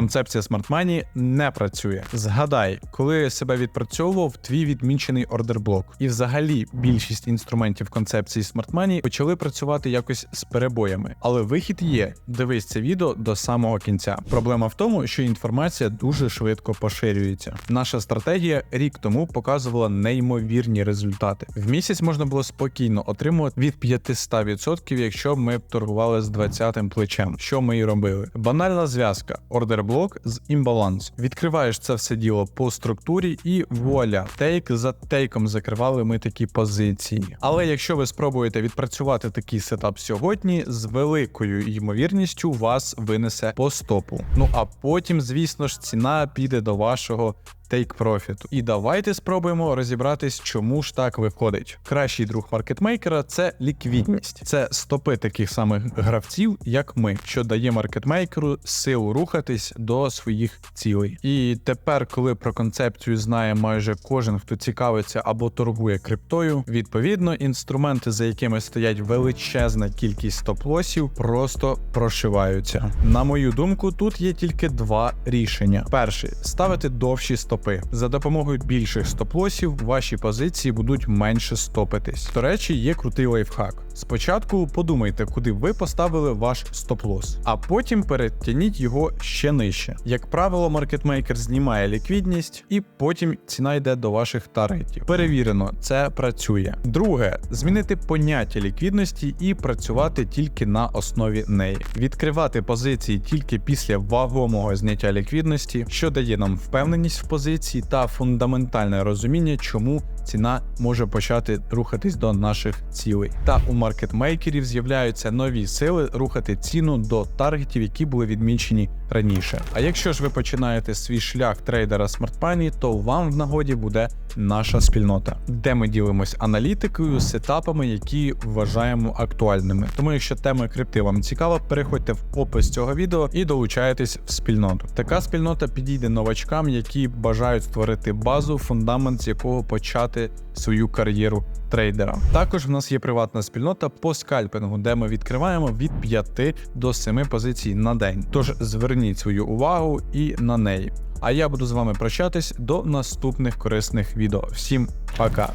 концепція Smart Money не працює. Згадай, коли себе відпрацьовував твій відмічений ордерблок. І взагалі більшість інструментів концепції Smart Money почали працювати якось з перебоями. Але вихід є. Дивись це відео до самого кінця. Проблема в тому, що інформація дуже швидко поширюється. Наша стратегія рік тому показувала неймовірні результати. В місяць можна було спокійно отримувати від 500%, якщо ми торгували з 20-м плечем. Що ми і робили? Банальна зв'язка, ордерблок з імбаланс. Відкриваєш це все діло по структурі і вуаля, тейк за тейком закривали ми такі позиції. Але якщо ви спробуєте відпрацювати такий сетап сьогодні, з великою ймовірністю вас винесе по стопу. Ну а потім, звісно ж, ціна піде до вашого тейк профіту. І давайте спробуємо розібратись, чому ж так виходить. Кращий друг маркетмейкера це ліквідність, це стопи таких самих гравців, як ми, що дає маркетмейкеру силу рухатись до своїх цілей. І тепер, коли про концепцію знає майже кожен, хто цікавиться або торгує криптою, відповідно, інструменти, за якими стоять величезна кількість стоп-лосів, просто прошиваються. На мою думку, тут є тільки два рішення: перше ставити довші стопи. За допомогою більших стоп-лосів ваші позиції будуть менше стопитись. До речі, є крутий лайфхак. Спочатку подумайте, куди ви поставили ваш стоп-лос, а потім перетягніть його ще нижче. Як правило, маркетмейкер знімає ліквідність, і потім ціна йде до ваших таргетів. Перевірено, це працює. Друге, змінити поняття ліквідності і працювати тільки на основі неї. Відкривати позиції тільки після вагомого зняття ліквідності, що дає нам впевненість в позиції та фундаментальне розуміння, чому ціна може почати рухатись до наших цілей. Та у маркетмейкерів з'являються нові сили рухати ціну до таргетів, які були відмічені раніше. А якщо ж ви починаєте свій шлях трейдера Money, то вам в нагоді буде наша спільнота, де ми ділимось аналітикою, сетапами, які вважаємо актуальними. Тому, якщо тема крипти вам цікава, переходьте в опис цього відео і долучайтесь в спільноту. Така спільнота підійде новачкам, які бажають створити базу, фундамент з якого почати свою кар'єру трейдера. Також в нас є приватна спільнота по скальпингу, де ми відкриваємо від 5 до 7 позицій на день. Тож зверніть свою увагу і на неї. А я буду з вами прощатись до наступних корисних відео. Всім пока!